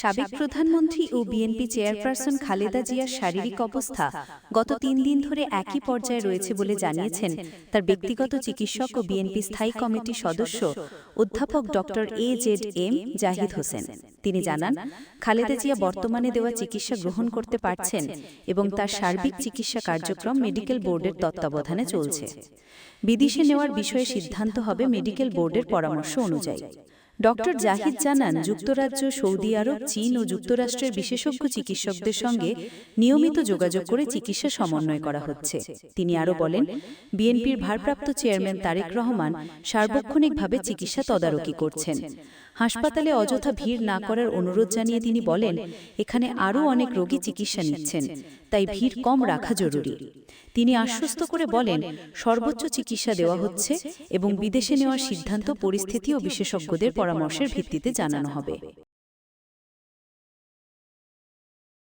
সাবেক প্রধানমন্ত্রী ও BNP chairperson Khaleda জিয়ার শারীরিক অবস্থা গত তিন দিন ধরে একই পর্যায়ে রয়েছে বলে জানিয়েছেন তার ব্যক্তিগত চিকিৎসক ও বিএনপি স্থায়ী কমিটির সদস্য অধ্যাপক ড A Z M Zahid Hossain. তিনি জানান খালেদা জিয়া বর্তমানে দেওয়া চিকিৎসা গ্রহণ করতে পারছেন এবং তার সার্বিক চিকিৎসা কার্যক্রম মেডিকেল বোর্ডের তত্ত্বাবধানে চলছে। বিদেশে নেওয়ার বিষয়ে সিদ্ধান্ত হবে মেডিকেল বোর্ডের পরামর্শ। অনুযায়ী ডক্টর জাহিদ জানান, যুক্তরাজ্য, সৌদি আরব, চীন ও যুক্তরাষ্ট্রের বিশেষজ্ঞ চিকিৎসকদের সঙ্গে নিয়মিত যোগাযোগ করে চিকিৎসা সমন্বয় করা হচ্ছে। তিনি আরও বলেন, বিএনপির ভারপ্রাপ্ত চেয়ারম্যান তারেক রহমান সার্বক্ষণিকভাবে চিকিৎসা তদারকি করছেন। হাসপাতালে অযথা ভিড় না করার অনুরোধ জানিয়ে তিনি বলেন, এখানে আরও অনেক রোগী চিকিৎসা নিচ্ছেন, তাই ভিড় কম রাখা জরুরি। তিনি আশ্বস্ত করে বলেন, সর্বোচ্চ চিকিৎসা দেওয়া হচ্ছে এবং বিদেশে নেওয়ার সিদ্ধান্ত পরিস্থিতি ও বিশেষজ্ঞদের পরামর্শের ভিত্তিতে জানানো হবে।